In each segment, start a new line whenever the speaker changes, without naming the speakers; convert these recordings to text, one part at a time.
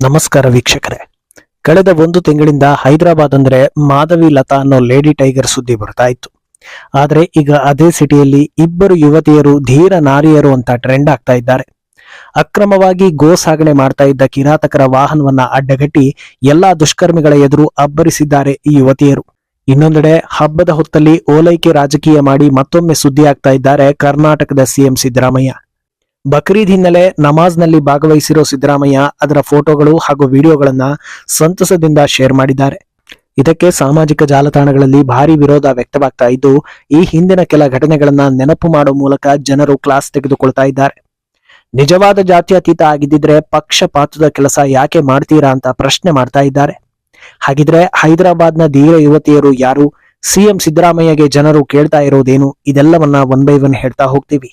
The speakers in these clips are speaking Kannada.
ನಮಸ್ಕಾರ ವೀಕ್ಷಕರೇ. ಕಳೆದ ಒಂದು ತಿಂಗಳಿಂದ ಹೈದರಾಬಾದ್ ಅಂದ್ರೆ ಮಾಧವಿ ಲತಾ ಅನ್ನೋ ಲೇಡಿ ಟೈಗರ್ ಸುದ್ದಿ ಬರ್ತಾ ಇತ್ತು. ಆದ್ರೆ ಈಗ ಅದೇ ಸಿಟಿಯಲ್ಲಿ ಇಬ್ಬರು ಯುವತಿಯರು ಧೀರ ನಾರಿಯರು ಅಂತ ಟ್ರೆಂಡ್ ಆಗ್ತಾ ಇದ್ದಾರೆ. ಅಕ್ರಮವಾಗಿ ಗೋ ಸಾಗಣೆ ಮಾಡ್ತಾ ಇದ್ದ ಕಿರಾತಕರ ವಾಹನವನ್ನ ಅಡ್ಡಗಟ್ಟಿ ಎಲ್ಲಾ ದುಷ್ಕರ್ಮಿಗಳ ಎದುರು ಅಬ್ಬರಿಸಿದ್ದಾರೆ ಈ ಯುವತಿಯರು. ಇನ್ನೊಂದೆಡೆ ಹಬ್ಬದ ಹೊತ್ತಲ್ಲಿ ಓಲೈಕೆ ರಾಜಕೀಯ ಮಾಡಿ ಮತ್ತೊಮ್ಮೆ ಸುದ್ದಿ ಆಗ್ತಾ ಇದ್ದಾರೆ ಕರ್ನಾಟಕದ ಸಿಎಂ ಸಿದ್ದರಾಮಯ್ಯ. ಬಕ್ರೀದ್ ಹಿನ್ನೆಲೆ ನಮಾಜ್ನಲ್ಲಿ ಭಾಗವಹಿಸಿರೋ ಸಿದ್ದರಾಮಯ್ಯ ಅದರ ಫೋಟೋಗಳು ಹಾಗೂ ವಿಡಿಯೋಗಳನ್ನ ಸಂತಸದಿಂದ ಶೇರ್ ಮಾಡಿದ್ದಾರೆ. ಇದಕ್ಕೆ ಸಾಮಾಜಿಕ ಜಾಲತಾಣಗಳಲ್ಲಿ ಭಾರಿ ವಿರೋಧ ವ್ಯಕ್ತವಾಗ್ತಾ ಇದ್ದು, ಈ ಹಿಂದಿನ ಕೆಲ ಘಟನೆಗಳನ್ನ ನೆನಪು ಮಾಡುವ ಮೂಲಕ ಜನರು ಕ್ಲಾಸ್ ತೆಗೆದುಕೊಳ್ತಾ ಇದ್ದಾರೆ. ನಿಜವಾದ ಜಾತ್ಯತೀತ ಆಗಿದ್ದಿದ್ರೆ ಪಕ್ಷಪಾತದ ಕೆಲಸ ಯಾಕೆ ಮಾಡ್ತೀರಾ ಅಂತ ಪ್ರಶ್ನೆ ಮಾಡ್ತಾ ಇದ್ದಾರೆ. ಹಾಗಿದ್ರೆ ಹೈದರಾಬಾದ್ನ ಧೀರ ಯುವತಿಯರು ಯಾರು? ಸಿಎಂ ಸಿದ್ದರಾಮಯ್ಯಗೆ ಜನರು ಕೇಳ್ತಾ ಇರೋದೇನು? ಇದೆಲ್ಲವನ್ನ ಒನ್ ಬೈ ಒನ್ ಹೇಳ್ತಾ ಹೋಗ್ತೀವಿ.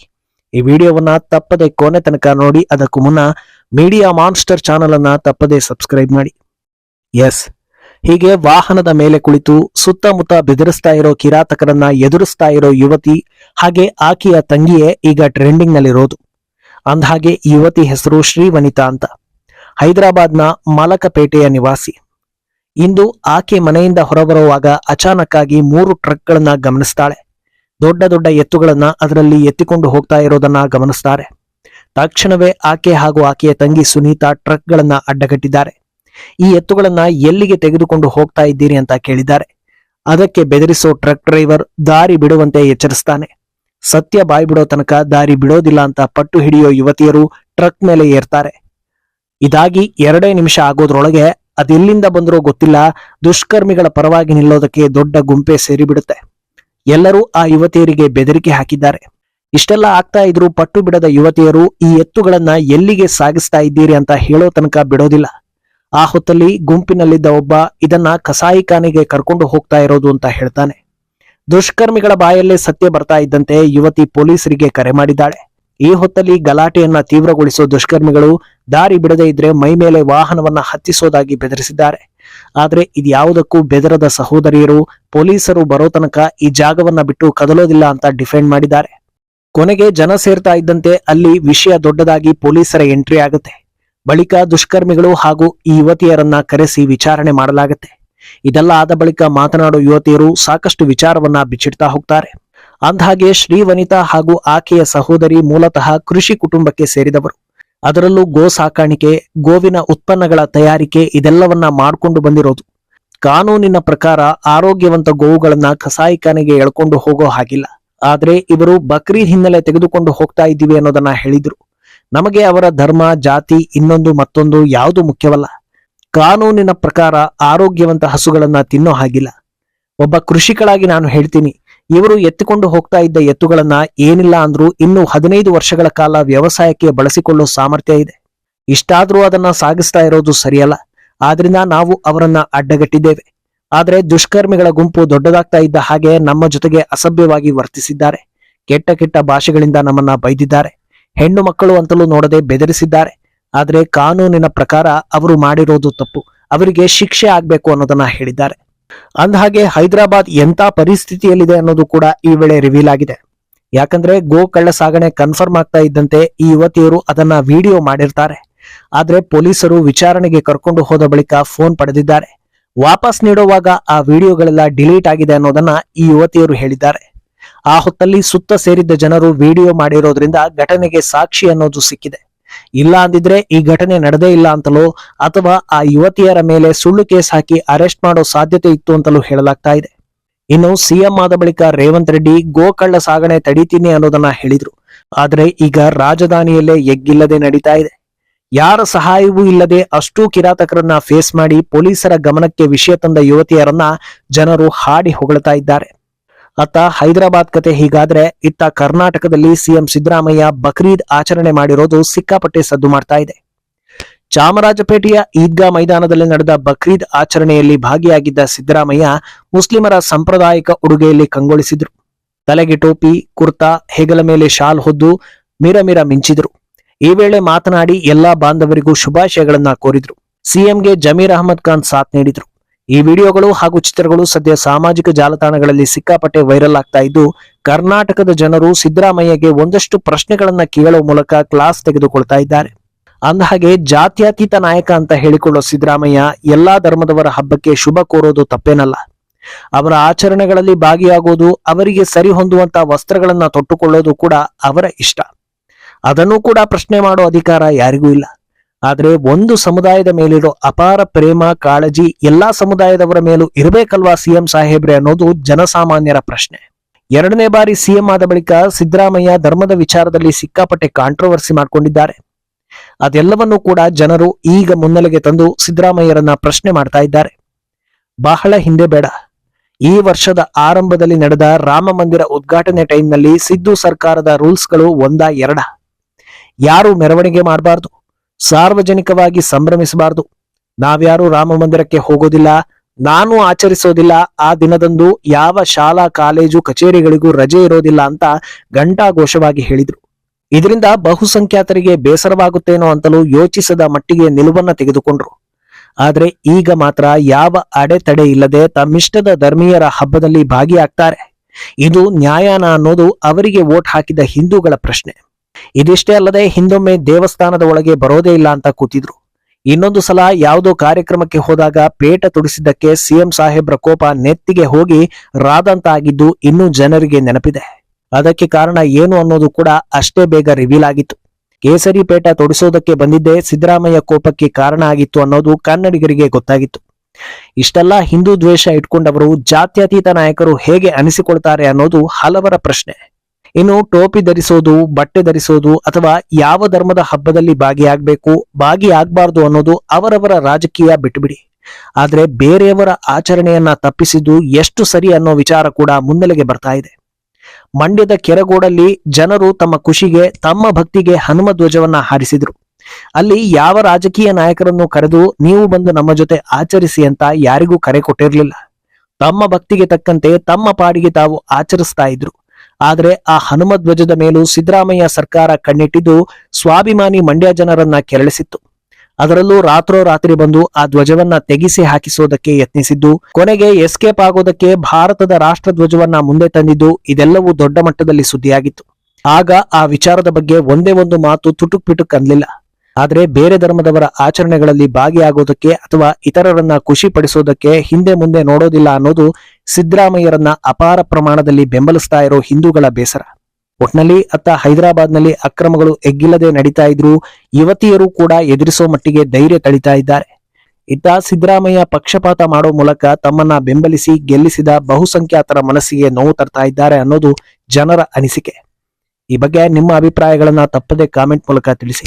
ಈ ವಿಡಿಯೋವನ್ನ ತಪ್ಪದೆ ಕೊನೆ ತನಕ ನೋಡಿ, ಅದಕ್ಕೂ ಮುನ್ನ ಮೀಡಿಯಾ ಮಾನ್ಸ್ಟರ್ ಚಾನಲ್ ಅನ್ನ ತಪ್ಪದೆ ಸಬ್ಸ್ಕ್ರೈಬ್ ಮಾಡಿ. ಎಸ್ ಹೀಗೆ ವಾಹನದ ಮೇಲೆ ಕುಳಿತು ಸುತ್ತಮುತ್ತ ಬೆದರಿಸ್ತಾ ಇರೋ ಕಿರಾತಕರನ್ನ ಎದುರಿಸ್ತಾ ಇರೋ ಯುವತಿ, ಹಾಗೆ ಆಕೆಯ ತಂಗಿಯೇ ಈಗ ಟ್ರೆಂಡಿಂಗ್ ನಲ್ಲಿರೋದು ಅಂದಹಾಗೆ ಯುವತಿ ಹೆಸರು ಶ್ರೀವನಿತಾ ಅಂತ. ಹೈದರಾಬಾದ್ನ ಮಲಕಪೇಟೆಯ ನಿವಾಸಿ. ಇಂದು ಆಕೆ ಮನೆಯಿಂದ ಹೊರಬರುವಾಗ ಅಚಾನಕ್ ಆಗಿ ಮೂರು ಟ್ರಕ್ಗಳನ್ನ ಗಮನಿಸ್ತಾಳೆ. ದೊಡ್ಡ ದೊಡ್ಡ ಎತ್ತುಗಳನ್ನ ಅದರಲ್ಲಿ ಎತ್ತಿಕೊಂಡು ಹೋಗ್ತಾ ಇರೋದನ್ನ ಗಮನಿಸ್ತಾರೆ. ತಕ್ಷಣವೇ ಆಕೆ ಹಾಗೂ ಆಕೆಯ ತಂಗಿ ಸುನೀತಾ ಟ್ರಕ್ಗಳನ್ನ ಅಡ್ಡಗಟ್ಟಿದ್ದಾರೆ. ಈ ಎತ್ತುಗಳನ್ನ ಎಲ್ಲಿಗೆ ತೆಗೆದುಕೊಂಡು ಹೋಗ್ತಾ ಇದ್ದೀರಿ ಅಂತ ಕೇಳಿದ್ದಾರೆ. ಅದಕ್ಕೆ ಬೆದರಿಸೋ ಟ್ರಕ್ ಡ್ರೈವರ್ ದಾರಿ ಬಿಡುವಂತೆ ಎಚ್ಚರಿಸ್ತಾನೆ. ಸತ್ಯ ಬಾಯಿ ಬಿಡೋ ತನಕ ದಾರಿ ಬಿಡೋದಿಲ್ಲ ಅಂತ ಪಟ್ಟು ಹಿಡಿಯೋ ಯುವತಿಯರು ಟ್ರಕ್ ಮೇಲೆ ಏರ್ತಾರೆ. ಇದಾಗಿ ಎರಡೇ ನಿಮಿಷ ಆಗೋದ್ರೊಳಗೆ ಅದೆಲ್ಲಿಂದ ಬಂದ್ರೋ ಗೊತ್ತಿಲ್ಲ, ದುಷ್ಕರ್ಮಿಗಳ ಪರವಾಗಿ ನಿಲ್ಲೋದಕ್ಕೆ ದೊಡ್ಡ ಗುಂಪೆ ಸೇರಿಬಿಡುತ್ತೆ. ಎಲ್ಲರೂ ಆ ಯುವತಿಯರಿಗೆ ಬೆದರಿಕೆ ಹಾಕಿದ್ದಾರೆ. ಇಷ್ಟೆಲ್ಲ ಆಗ್ತಾ ಇದ್ರು ಪಟ್ಟು ಬಿಡದ ಯುವತಿಯರು ಈ ಎತ್ತುಗಳನ್ನ ಎಲ್ಲಿಗೆ ಸಾಗಿಸ್ತಾ ಇದ್ದೀರಿ ಅಂತ ಹೇಳೋ ತನಕ ಬಿಡೋದಿಲ್ಲ. ಆ ಹೊತ್ತಲ್ಲಿ ಗುಂಪಿನಲ್ಲಿದ್ದ ಒಬ್ಬ ಇದನ್ನ ಕಸಾಯಿಖಾನೆಗೆ ಕರ್ಕೊಂಡು ಹೋಗ್ತಾ ಇರೋದು ಅಂತ ಹೇಳ್ತಾನೆ. ದುಷ್ಕರ್ಮಿಗಳ ಬಾಯಲ್ಲೇ ಸತ್ಯ ಬರ್ತಾ ಇದ್ದಂತೆ ಯುವತಿ ಪೊಲೀಸರಿಗೆ ಕರೆ ಮಾಡಿದ್ದಾಳೆ. ಈ ಹೊತ್ತಲ್ಲಿ ಗಲಾಟೆಯನ್ನ ತೀವ್ರಗೊಳಿಸೋ ದುಷ್ಕರ್ಮಿಗಳು ದಾರಿ ಬಿಡದೇ ಇದ್ರೆ ಮೈ ಮೇಲೆ ವಾಹನವನ್ನ ಹತ್ತಿಸೋದಾಗಿ ಬೆದರಿಸಿದ್ದಾರೆ. ಆದ್ರೆ ಇದ್ಯಾವುದಕ್ಕೂ ಬೆದರದ ಸಹೋದರಿಯರು, ಪೊಲೀಸರು ಬರೋ ತನಕ ಈ ಜಾಗವನ್ನ ಬಿಟ್ಟು ಕದಲೋದಿಲ್ಲ ಅಂತ ಡಿಫೆಂಡ್ ಮಾಡಿದ್ದಾರೆ. ಕೊನೆಗೆ ಜನ ಸೇರ್ತಾ ಇದ್ದಂತೆ ಅಲ್ಲಿ ವಿಷಯ ದೊಡ್ಡದಾಗಿ ಪೊಲೀಸರ ಎಂಟ್ರಿ ಆಗುತ್ತೆ. ಬಳಿಕ ದುಷ್ಕರ್ಮಿಗಳು ಹಾಗೂ ಈ ಯುವತಿಯರನ್ನ ಕರೆಸಿ ವಿಚಾರಣೆ ಮಾಡಲಾಗುತ್ತೆ. ಇದೆಲ್ಲ ಆದ ಬಳಿಕ ಮಾತನಾಡೋ ಯುವತಿಯರು ಸಾಕಷ್ಟು ವಿಚಾರವನ್ನ ಬಿಚ್ಚಿಡ್ತಾ ಹೋಗ್ತಾರೆ. ಅಂದಹಾಗೆ ಶ್ರೀವನಿತಾ ಹಾಗೂ ಆಕೆಯ ಸಹೋದರಿ ಮೂಲತಃ ಕೃಷಿ ಕುಟುಂಬಕ್ಕೆ ಸೇರಿದವರು. ಅದರಲ್ಲೂ ಗೋ ಸಾಕಾಣಿಕೆ, ಗೋವಿನ ಉತ್ಪನ್ನಗಳ ತಯಾರಿಕೆ ಇದೆಲ್ಲವನ್ನ ಮಾಡ್ಕೊಂಡು ಬಂದಿರೋದು. ಕಾನೂನಿನ ಪ್ರಕಾರ ಆರೋಗ್ಯವಂತ ಗೋವುಗಳನ್ನ ಕಸಾಯಿಖಾನೆಗೆ ಎಳ್ಕೊಂಡು ಹೋಗೋ ಹಾಗಿಲ್ಲ. ಆದ್ರೆ ಇವರು ಬಕ್ರೀದ್ ಹಿನ್ನೆಲೆ ತೆಗೆದುಕೊಂಡು ಹೋಗ್ತಾ ಇದ್ದೀವಿ ಅನ್ನೋದನ್ನ ಹೇಳಿದ್ರು. ನಮಗೆ ಅವರ ಧರ್ಮ, ಜಾತಿ, ಇನ್ನೊಂದು ಮತ್ತೊಂದು ಯಾವುದು ಮುಖ್ಯವಲ್ಲ. ಕಾನೂನಿನ ಪ್ರಕಾರ ಆರೋಗ್ಯವಂತ ಹಸುಗಳನ್ನ ತಿನ್ನೋ ಹಾಗಿಲ್ಲ. ಒಬ್ಬ ಕೃಷಿಕಳಾಗಿ ನಾನು ಹೇಳ್ತೀನಿ ಇವರು ಎತ್ತಿಕೊಂಡು ಹೋಗ್ತಾ ಇದ್ದ ಎತ್ತುಗಳನ್ನ ಏನಿಲ್ಲ ಅಂದ್ರೂ ಇನ್ನು ಹದಿನೈದು ವರ್ಷಗಳ ಕಾಲ ವ್ಯವಸಾಯಕ್ಕೆ ಬಳಸಿಕೊಳ್ಳೋ ಸಾಮರ್ಥ್ಯ ಇದೆ. ಇಷ್ಟಾದ್ರೂ ಅದನ್ನ ಸಾಗಿಸ್ತಾ ಇರೋದು ಸರಿಯಲ್ಲ. ಆದ್ರಿಂದ ನಾವು ಅವರನ್ನ ಅಡ್ಡಗಟ್ಟಿದ್ದೇವೆ. ಆದರೆ ದುಷ್ಕರ್ಮಿಗಳ ಗುಂಪು ದೊಡ್ಡದಾಗ್ತಾ ಇದ್ದ ಹಾಗೆ ನಮ್ಮ ಜೊತೆಗೆ ಅಸಭ್ಯವಾಗಿ ವರ್ತಿಸಿದ್ದಾರೆ. ಕೆಟ್ಟ ಕೆಟ್ಟ ಭಾಷೆಗಳಿಂದ ನಮ್ಮನ್ನ ಬೈದಿದ್ದಾರೆ. ಹೆಣ್ಣು ಮಕ್ಕಳು ಅಂತಲೂ ನೋಡದೆ ಬೆದರಿಸಿದ್ದಾರೆ. ಆದರೆ ಕಾನೂನಿನ ಪ್ರಕಾರ ಅವರು ಮಾಡಿರೋದು ತಪ್ಪು. ಅವರಿಗೆ ಶಿಕ್ಷೆ ಆಗ್ಬೇಕು ಅನ್ನೋದನ್ನ ಹೇಳಿದ್ದಾರೆ. ಅಂದಹಾಗೆ ಹೈದರಾಬಾದ್ ಎಂತ ಪರಿಸ್ಥಿತಿಯಲ್ಲಿದೆ ಅನ್ನೋದು ಕೂಡ ಈ ವೇಳೆ ರಿವೀಲ್ ಆಗಿದೆ. ಯಾಕಂದ್ರೆ ಗೋ ಕಳ್ಳ ಸಾಗಣೆ ಕನ್ಫರ್ಮ್ ಆಗ್ತಾ ಇದ್ದಂತೆ ಈ ಯುವತಿಯರು ಅದನ್ನ ವಿಡಿಯೋ ಮಾಡಿರ್ತಾರೆ. ಆದ್ರೆ ಪೊಲೀಸರು ವಿಚಾರಣೆಗೆ ಕರ್ಕೊಂಡು ಹೋದ ಬಳಿಕ ಫೋನ್ ಪಡೆದಿದ್ದಾರೆ. ವಾಪಸ್ ನೀಡುವಾಗ ಆ ವಿಡಿಯೋಗಳೆಲ್ಲ ಡಿಲೀಟ್ ಆಗಿದೆ ಅನ್ನೋದನ್ನ ಈ ಯುವತಿಯರು ಹೇಳಿದ್ದಾರೆ. ಆ ಹೊತ್ತಲ್ಲಿ ಸುತ್ತ ಸೇರಿದ್ದ ಜನರು ವಿಡಿಯೋ ಮಾಡಿರೋದ್ರಿಂದ ಘಟನೆಗೆ ಸಾಕ್ಷಿ ಅನ್ನೋದು ಸಿಕ್ಕಿದೆ. ಇಲ್ಲ ಅಂದಿದ್ರೆ ಈ ಘಟನೆ ನಡೆದೇ ಇಲ್ಲ ಅಂತಲೋ ಅಥವಾ ಆ ಯುವತಿಯರ ಮೇಲೆ ಸುಳ್ಳು ಕೇಸ್ ಹಾಕಿ ಅರೆಸ್ಟ್ ಮಾಡೋ ಸಾಧ್ಯತೆ ಇತ್ತು ಅಂತಲೂ ಹೇಳಲಾಗ್ತಾ ಇದೆ. ಇನ್ನು ಸಿಎಂ ಆದ ಬಳಿಕ ರೇವಂತ್ ರೆಡ್ಡಿ ಗೋಕಳ್ಳ ಸಾಗಣೆ ತಡಿತೀನಿ ಅನ್ನೋದನ್ನ ಹೇಳಿದ್ರು. ಆದ್ರೆ ಈಗ ರಾಜಧಾನಿಯಲ್ಲೇ ಎಗ್ಗಿಲ್ಲದೆ ನಡೀತಾ ಇದೆ. ಯಾರ ಸಹಾಯವೂ ಇಲ್ಲದೆ ಅಷ್ಟೂ ಕಿರಾತಕರನ್ನ ಫೇಸ್ ಮಾಡಿ ಪೊಲೀಸರ ಗಮನಕ್ಕೆ ವಿಷಯ ತಂದ ಯುವತಿಯರನ್ನ ಜನರು ಹಾಡಿ ಹೊಗಳ್ತಾ ಇದ್ದಾರೆ. ಅತ್ತ ಹೈದರಾಬಾದ್ ಕತೆ ಹೀಗಾದ್ರೆ, ಇತ್ತ ಕರ್ನಾಟಕದಲ್ಲಿ ಸಿಎಂ ಸಿದ್ದರಾಮಯ್ಯ ಬಕ್ರೀದ್ ಆಚರಣೆ ಮಾಡಿರೋದು ಸಿಕ್ಕಾಪಟ್ಟೆ ಸದ್ದು ಮಾಡ್ತಾ ಇದೆ. ಚಾಮರಾಜಪೇಟೆಯ ಈದ್ಗಾ ಮೈದಾನದಲ್ಲಿ ನಡೆದ ಬಕ್ರೀದ್ ಆಚರಣೆಯಲ್ಲಿ ಭಾಗಿಯಾಗಿದ್ದ ಸಿದ್ದರಾಮಯ್ಯ ಮುಸ್ಲಿಮರ ಸಾಂಪ್ರದಾಯಿಕ ಉಡುಗೆಯಲ್ಲಿ ಕಂಗೊಳಿಸಿದ್ರು. ತಲೆಗೆ ಟೋಪಿ ಕುರ್ತಾ, ಹೆಗಲ ಮೇಲೆ ಶಾಲ್ ಹೊದ್ದು ಮಿರ ಮಿರ ಮಿಂಚಿದ್ರು. ಈ ವೇಳೆ ಮಾತನಾಡಿ ಎಲ್ಲಾ ಬಾಂಧವರಿಗೂ ಶುಭಾಶಯಗಳನ್ನ ಕೋರಿದ್ರು. ಸಿಎಂಗೆ ಜಮೀರ್ ಅಹಮದ್ ಖಾನ್ ಸಾಥ್ ನೀಡಿದ್ರು. ಈ ವಿಡಿಯೋಗಳು ಹಾಗೂ ಚಿತ್ರಗಳು ಸದ್ಯ ಸಾಮಾಜಿಕ ಜಾಲತಾಣಗಳಲ್ಲಿ ಸಿಕ್ಕಾಪಟ್ಟೆ ವೈರಲ್ ಆಗ್ತಾ ಇದ್ದು, ಕರ್ನಾಟಕದ ಜನರು ಸಿದ್ದರಾಮಯ್ಯಗೆ ಒಂದಷ್ಟು ಪ್ರಶ್ನೆಗಳನ್ನ ಕೇಳುವ ಮೂಲಕ ಕ್ಲಾಸ್ ತೆಗೆದುಕೊಳ್ತಾ ಇದ್ದಾರೆ. ಅಂದಹಾಗೆ, ಜಾತ್ಯತೀತ ನಾಯಕ ಅಂತ ಹೇಳಿಕೊಳ್ಳೋ ಸಿದ್ದರಾಮಯ್ಯ ಎಲ್ಲಾ ಧರ್ಮದವರ ಹಬ್ಬಕ್ಕೆ ಶುಭ ಕೋರೋದು ತಪ್ಪೇನಲ್ಲ. ಅವರ ಆಚರಣೆಗಳಲ್ಲಿ ಭಾಗಿಯಾಗೋದು, ಅವರಿಗೆ ಸರಿ ಹೊಂದುವಂತಹ ವಸ್ತ್ರಗಳನ್ನ ತೊಟ್ಟುಕೊಳ್ಳೋದು ಕೂಡ ಅವರ ಇಷ್ಟ. ಅದನ್ನು ಕೂಡ ಪ್ರಶ್ನೆ ಮಾಡೋ ಅಧಿಕಾರ ಯಾರಿಗೂ ಇಲ್ಲ. ಆದ್ರೆ ಒಂದು ಸಮುದಾಯದ ಮೇಲಿರೋ ಅಪಾರ ಪ್ರೇಮ, ಕಾಳಜಿ ಎಲ್ಲಾ ಸಮುದಾಯದವರ ಮೇಲೂ ಇರಬೇಕಲ್ವಾ ಸಿಎಂ ಸಾಹೇಬ್ರೆ ಅನ್ನೋದು ಜನಸಾಮಾನ್ಯರ ಪ್ರಶ್ನೆ. ಎರಡನೇ ಬಾರಿ ಸಿಎಂ ಆದ ಬಳಿಕ ಸಿದ್ದರಾಮಯ್ಯ ಧರ್ಮದ ವಿಚಾರದಲ್ಲಿ ಸಿಕ್ಕಾಪಟ್ಟೆ ಕಾಂಟ್ರವರ್ಸಿ ಮಾಡ್ಕೊಂಡಿದ್ದಾರೆ. ಅದೆಲ್ಲವನ್ನೂ ಕೂಡ ಜನರು ಈಗ ಮುನ್ನೆಲೆಗೆ ತಂದು ಸಿದ್ದರಾಮಯ್ಯರನ್ನ ಪ್ರಶ್ನೆ ಮಾಡ್ತಾ ಇದ್ದಾರೆ. ಬಹಳ ಹಿಂದೆ ಬೇಡ. ಈ ವರ್ಷದ ಆರಂಭದಲ್ಲಿ ನಡೆದ ರಾಮ ಮಂದಿರ ಉದ್ಘಾಟನೆ ಟೈಮ್ನಲ್ಲಿ ಸಿದ್ದು ಸರ್ಕಾರದ ರೂಲ್ಸ್ಗಳು ಒಂದ ಎರಡ. ಯಾರು ಮೆರವಣಿಗೆ ಮಾಡಬಾರ್ದು. ಸಾರ್ವಜನಿಕವಾಗಿ ಸಂಭ್ರಮಿಸಬಾರದು. ನಾವ್ಯಾರು ರಾಮ ಮಂದಿರಕ್ಕೆ ಹೋಗೋದಿಲ್ಲ, ನಾನು ಆಚರಿಸೋದಿಲ್ಲ, ಆ ದಿನದಂದು ಯಾವ ಶಾಲಾ, ಕಾಲೇಜು, ಕಚೇರಿಗಳಿಗೂ ರಜೆ ಇರೋದಿಲ್ಲ ಅಂತ ಘಂಟಾಘೋಷವಾಗಿ ಹೇಳಿದ್ರು. ಇದರಿಂದ ಬಹುಸಂಖ್ಯಾತರಿಗೆ ಬೇಸರವಾಗುತ್ತೇನೋ ಅಂತಲೂ ಯೋಚಿಸದ ಮಟ್ಟಿಗೆ ನಿಲುವನ್ನ ತೆಗೆದುಕೊಂಡ್ರು. ಆದ್ರೆ ಈಗ ಮಾತ್ರ ಯಾವ ಅಡೆತಡೆ ಇಲ್ಲದೆ ತಮ್ಮಿಷ್ಟದ ಧರ್ಮೀಯರ ಹಬ್ಬದಲ್ಲಿ ಭಾಗಿಯಾಗ್ತಾರೆ. ಇದು ನ್ಯಾಯಾನ ಅನ್ನೋದು ಅವರಿಗೆ ವೋಟ್ ಹಾಕಿದ ಹಿಂದೂಗಳ ಪ್ರಶ್ನೆ. ಇದಿಷ್ಟೇ ಅಲ್ಲದೆ ಹಿಂದೊಮ್ಮೆ ದೇವಸ್ಥಾನದ ಒಳಗೆ ಬರೋದೇ ಇಲ್ಲ ಅಂತ ಕೂತಿದ್ರು. ಇನ್ನೊಂದು ಸಲ ಯಾವುದೋ ಕಾರ್ಯಕ್ರಮಕ್ಕೆ ಹೋದಾಗ ಪೇಟ ತೊಡಿಸಿದ್ದಕ್ಕೆ ಸಿಎಂ ಸಾಹೇಬ್ರ ಕೋಪ ನೆತ್ತಿಗೆ ಹೋಗಿ ರಾದಂತ ಆಗಿದ್ದು ಇನ್ನೂ ಜನರಿಗೆ ನೆನಪಿದೆ. ಅದಕ್ಕೆ ಕಾರಣ ಏನು ಅನ್ನೋದು ಕೂಡ ಅಷ್ಟೇ ಬೇಗ ರಿವೀಲ್ ಆಗಿತ್ತು. ಕೇಸರಿ ಪೇಟ ತೊಡಿಸೋದಕ್ಕೆ ಬಂದಿದ್ದೇ ಸಿದ್ದರಾಮಯ್ಯ ಕೋಪಕ್ಕೆ ಕಾರಣ ಆಗಿತ್ತು ಅನ್ನೋದು ಕನ್ನಡಿಗರಿಗೆ ಗೊತ್ತಾಗಿತ್ತು. ಇಷ್ಟೆಲ್ಲ ಹಿಂದೂ ದ್ವೇಷ ಇಟ್ಕೊಂಡವರು ಜಾತ್ಯತೀತ ನಾಯಕರು ಹೇಗೆ ಅನಿಸಿಕೊಳ್ತಾರೆ ಅನ್ನೋದು ಹಲವರ ಪ್ರಶ್ನೆ. ಇನ್ನು ಟೋಪಿ ಧರಿಸೋದು, ಬಟ್ಟೆ ಧರಿಸೋದು ಅಥವಾ ಯಾವ ಧರ್ಮದ ಹಬ್ಬದಲ್ಲಿ ಭಾಗಿಯಾಗಬೇಕು, ಭಾಗಿಯಾಗಬಾರ್ದು ಅನ್ನೋದು ಅವರವರ ರಾಜಕೀಯ ಬಿಟ್ಟುಬಿಡಿ. ಆದರೆ ಬೇರೆಯವರ ಆಚರಣೆಯನ್ನ ತಪ್ಪಿಸಿದ್ದು ಎಷ್ಟು ಸರಿ ಅನ್ನೋ ವಿಚಾರ ಕೂಡ ಮುನ್ನೆಲೆಗೆ ಬರ್ತಾ ಇದೆ. ಮಂಡ್ಯದ ಕೆರಗೋಡಲ್ಲಿ ಜನರು ತಮ್ಮ ಖುಷಿಗೆ, ತಮ್ಮ ಭಕ್ತಿಗೆ ಹನುಮ ಧ್ವಜವನ್ನ ಹಾರಿಸಿದ್ರು. ಅಲ್ಲಿ ಯಾವ ರಾಜಕೀಯ ನಾಯಕರನ್ನು ಕರೆದು ನೀವು ಬಂದು ನಮ್ಮ ಜೊತೆ ಆಚರಿಸಿ ಅಂತ ಯಾರಿಗೂ ಕರೆ ಕೊಟ್ಟಿರಲಿಲ್ಲ. ತಮ್ಮ ಭಕ್ತಿಗೆ ತಕ್ಕಂತೆ ತಮ್ಮ ಪಾಡಿಗೆ ತಾವು ಆಚರಿಸ್ತಾ ಇದ್ರು. ಆದ್ರೆ ಆ ಹನುಮ ಧ್ವಜದ ಮೇಲೂ ಸಿದ್ದರಾಮಯ್ಯ ಸರ್ಕಾರ ಕಣ್ಣಿಟ್ಟಿದ್ದು ಸ್ವಾಭಿಮಾನಿ ಮಂಡ್ಯ ಜನರನ್ನ ಕೆರಳಿಸಿತ್ತು. ಅದರಲ್ಲೂ ರಾತ್ರೋರಾತ್ರಿ ಬಂದು ಆ ಧ್ವಜವನ್ನ ತೆಗೆಸಿ ಹಾಕಿಸೋದಕ್ಕೆ ಯತ್ನಿಸಿದ್ದು, ಕೊನೆಗೆ ಎಸ್ಕೇಪ್ ಆಗೋದಕ್ಕೆ ಭಾರತದ ರಾಷ್ಟ್ರ ಧ್ವಜವನ್ನ ಮುಂದೆ ತಂದಿದ್ದು ಇದೆಲ್ಲವೂ ದೊಡ್ಡ ಮಟ್ಟದಲ್ಲಿ ಸುದ್ದಿಯಾಗಿತ್ತು. ಆಗ ಆ ವಿಚಾರದ ಬಗ್ಗೆ ಒಂದೇ ಒಂದು ಮಾತು ತುಟುಕ್ ಪಿಟುಕ್ ಅನ್ಲಿಲ್ಲ ಆದ್ರೆ ಬೇರೆ ಧರ್ಮದವರ ಆಚರಣೆಗಳಲ್ಲಿ ಭಾಗಿಯಾಗುವುದಕ್ಕೆ ಅಥವಾ ಇತರರನ್ನ ಖುಷಿ ಪಡಿಸೋದಕ್ಕೆ ಹಿಂದೆ ಮುಂದೆ ನೋಡೋದಿಲ್ಲ ಅನ್ನೋದು ಸಿದ್ದರಾಮಯ್ಯರನ್ನ ಅಪಾರ ಪ್ರಮಾಣದಲ್ಲಿ ಬೆಂಬಲಿಸ್ತಾ ಇರೋ ಹಿಂದೂಗಳ ಬೇಸರ. ಒಟ್ನಲ್ಲಿ ಅತ್ತ ಹೈದರಾಬಾದ್ನಲ್ಲಿ ಅಕ್ರಮಗಳು ಎಗ್ಗಿಲ್ಲದೆ ನಡೀತಾ ಇದ್ರು ಯುವತಿಯರು ಕೂಡ ಎದುರಿಸೋ ಮಟ್ಟಿಗೆ ಧೈರ್ಯ ತಳಿತಾ ಇದ್ದಾರೆ. ಇತ್ತ ಸಿದ್ದರಾಮಯ್ಯ ಪಕ್ಷಪಾತ ಮಾಡೋ ಮೂಲಕ ತಮ್ಮನ್ನ ಬೆಂಬಲಿಸಿ ಗೆಲ್ಲಿಸಿದ ಬಹುಸಂಖ್ಯಾತರ ಮನಸ್ಸಿಗೆ ನೋವು ತರ್ತಾ ಇದ್ದಾರೆ ಅನ್ನೋದು ಜನರ ಅನಿಸಿಕೆ. ಈ ಬಗ್ಗೆ ನಿಮ್ಮ ಅಭಿಪ್ರಾಯಗಳನ್ನ ತಪ್ಪದೆ ಕಾಮೆಂಟ್ ಮೂಲಕ ತಿಳಿಸಿ.